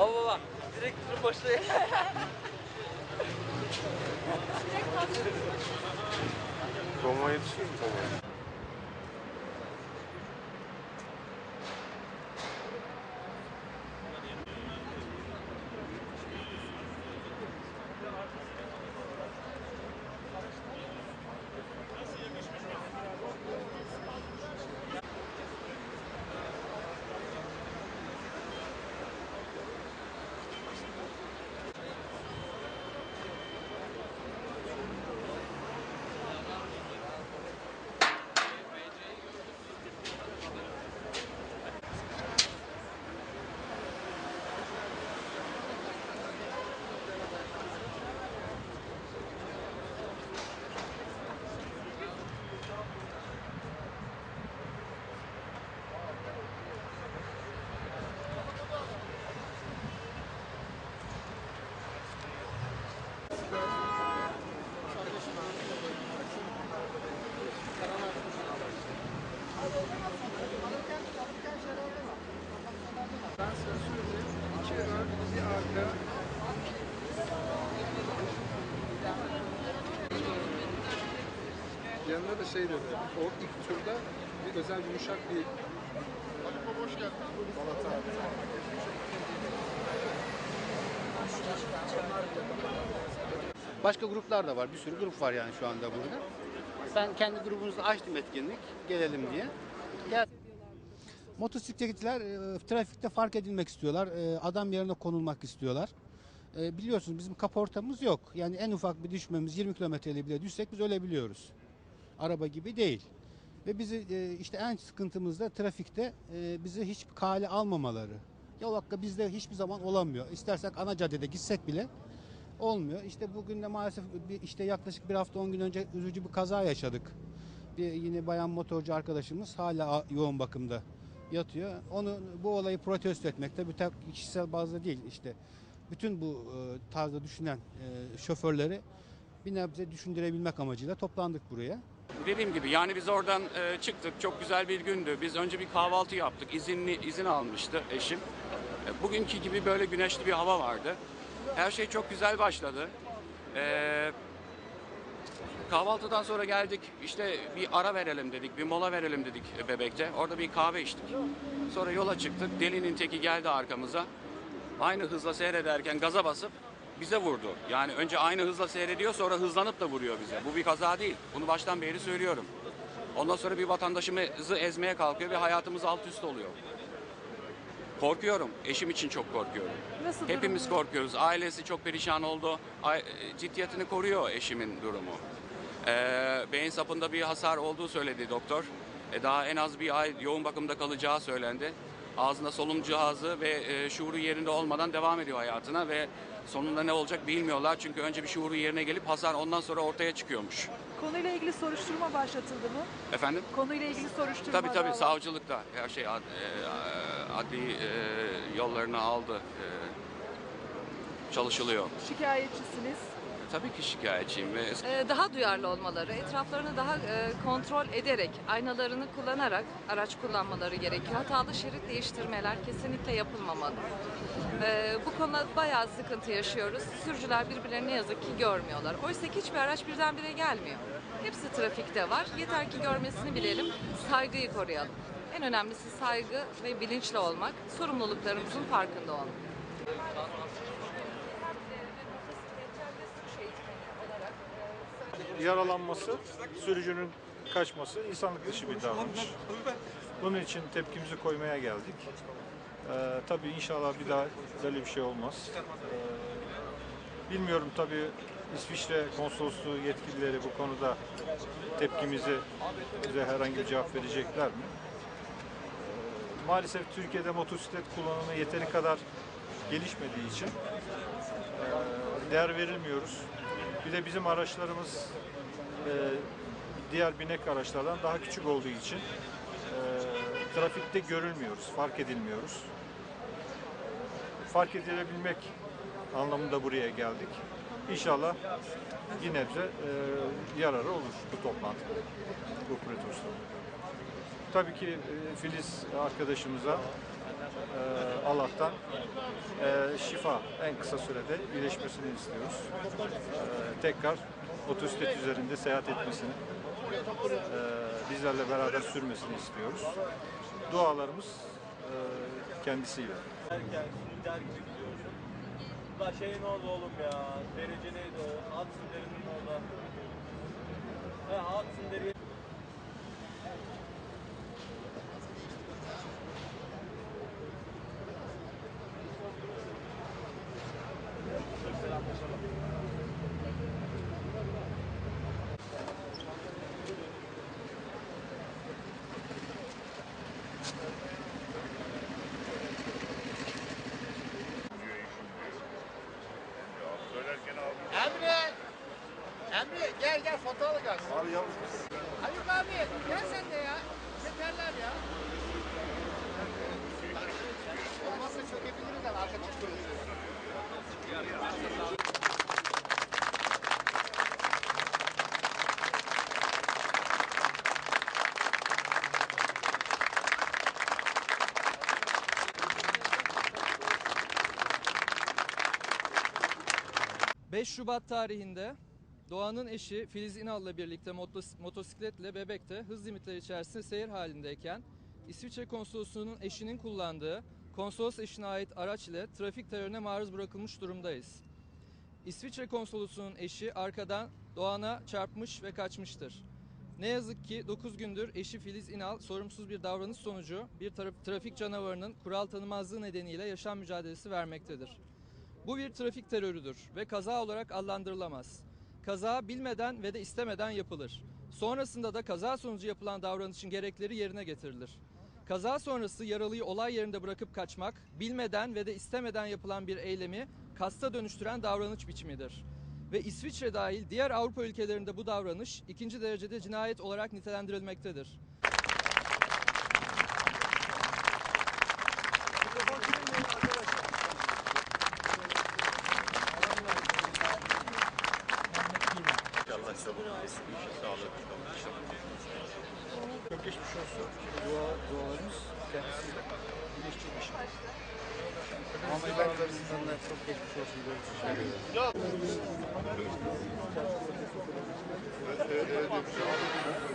Baba baba. Direkt tırın başına. Roma yetişir mi Roma? Yanında da şey dedi, o ilk turda bir özel yumuşak bir hoş geldin. Balata. Başka gruplar da var. Bir sürü grup var yani şu anda burada. Ben kendi grubumuzu açtım etkinlik. Gelelim diye. Gel. Motosikletçiler e, trafikte fark edilmek istiyorlar. E, adam yerine konulmak istiyorlar. E, biliyorsunuz bizim kaportamız yok. Yani en ufak bir düşmemiz 20 kilometreyle bile düşsek biz ölebiliyoruz. Araba gibi değil. Ve bizi e, işte en sıkıntımız da trafikte e, bizi hiç kale almamaları. Yol hakkı bizde hiçbir zaman olamıyor. İstersek ana caddede gitsek bile olmuyor. İşte bugün de maalesef bir, işte yaklaşık bir hafta 10 gün önce üzücü bir kaza yaşadık. Bir yine bayan motorcu arkadaşımız hala yoğun bakımda yatıyor. Onu bu olayı protesto etmekte bir tek kişisel bazda değil işte bütün bu e, tarzda düşünen e, şoförleri bir nebze düşündürebilmek amacıyla toplandık buraya. Dediğim gibi yani biz oradan e, çıktık. Çok güzel bir gündü. Biz önce bir kahvaltı yaptık. İzinli izin almıştı eşim. E, bugünkü gibi böyle güneşli bir hava vardı. Her şey çok güzel başladı. E, kahvaltıdan sonra geldik. İşte bir ara verelim dedik. Bir mola verelim dedik Bebek'te. Orada bir kahve içtik. Sonra yola çıktık. Delinin teki geldi arkamıza. Aynı hızla seyrederken gaza basıp bize vurdu. Yani önce aynı hızla seyrediyor sonra hızlanıp da vuruyor bize. Bu bir kaza değil. Bunu baştan beri söylüyorum. Ondan sonra bir vatandaşımızı ezmeye kalkıyor ve hayatımız alt üst oluyor. Korkuyorum. Eşim için çok korkuyorum. Nasıl Hepimiz korkuyoruz. Ailesi çok perişan oldu. Ay- Ciddiyetini koruyor eşimin durumu. Ee, beyin sapında bir hasar olduğu söyledi doktor. E, daha en az bir ay yoğun bakımda kalacağı söylendi. Ağzında solunum cihazı ve e, şuuru yerinde olmadan devam ediyor hayatına ve sonunda ne olacak bilmiyorlar. Çünkü önce bir şuuru yerine gelip hasar ondan sonra ortaya çıkıyormuş. Konuyla ilgili soruşturma başlatıldı mı? Efendim? Konuyla ilgili soruşturma Tabii tabii var. savcılıkta her şey ad- e, adli e, yollarını aldı. E, çalışılıyor. Şikayetçisiniz. Tabii ki şikayetçiyim ve Ee, daha duyarlı olmaları, etraflarını daha e, kontrol ederek, aynalarını kullanarak araç kullanmaları gerekiyor. Hatalı şerit değiştirmeler kesinlikle yapılmamalı. Ee, bu konuda bayağı sıkıntı yaşıyoruz. Sürücüler birbirlerini yazık ki görmüyorlar. Oysa ki hiçbir araç birdenbire gelmiyor. Hepsi trafikte var. Yeter ki görmesini bilelim, saygıyı koruyalım. En önemlisi saygı ve bilinçli olmak, sorumluluklarımızın farkında olmak. Yaralanması, sürücünün kaçması insanlık dışı bir davranış. Bunun için tepkimizi koymaya geldik. Ee, tabii inşallah bir daha böyle bir şey olmaz. Ee, bilmiyorum tabii İsviçre konsolosluğu yetkilileri bu konuda tepkimizi bize herhangi bir cevap verecekler mi? Ee, maalesef Türkiye'de motosiklet kullanımı yeteri kadar gelişmediği için e, değer verilmiyoruz. Bir de bizim araçlarımız e, diğer binek araçlardan daha küçük olduğu için e, trafikte görülmüyoruz, fark edilmiyoruz. Fark edilebilmek anlamında buraya geldik. İnşallah bir nebze e, yararı olur bu toplantı, bu protesto. Tabii ki e, Filiz arkadaşımıza e, Allah'tan e, şifa en kısa sürede iyileşmesini istiyoruz. E, tekrar motosiklet üzerinde seyahat etmesini, e, bizlerle beraber sürmesini istiyoruz. Dualarımız e, kendisiyle. Derken der gibi gidiyoruz. La şeyin orada oğlum ya. Derece neydi o? Hudson derinin orada. 5 Şubat tarihinde Doğan'ın eşi Filiz İnal'la birlikte motos- motosikletle Bebek'te hız limitleri içerisinde seyir halindeyken İsviçre konsolosluğunun eşinin kullandığı konsolos eşine ait araç ile trafik terörüne maruz bırakılmış durumdayız. İsviçre konsolosluğunun eşi arkadan Doğan'a çarpmış ve kaçmıştır. Ne yazık ki 9 gündür eşi Filiz İnal sorumsuz bir davranış sonucu bir tra- trafik canavarının kural tanımazlığı nedeniyle yaşam mücadelesi vermektedir. Bu bir trafik terörüdür ve kaza olarak adlandırılamaz. Kaza bilmeden ve de istemeden yapılır. Sonrasında da kaza sonucu yapılan davranışın gerekleri yerine getirilir. Kaza sonrası yaralıyı olay yerinde bırakıp kaçmak, bilmeden ve de istemeden yapılan bir eylemi kasta dönüştüren davranış biçimidir. Ve İsviçre dahil diğer Avrupa ülkelerinde bu davranış ikinci derecede cinayet olarak nitelendirilmektedir. Çok geçmiş olsun. Dua, dualarımız kendisiyle. İnşallah. Muhammed arkadaşından da çok geçmiş olsun diyoruz. Teşekkür ederim.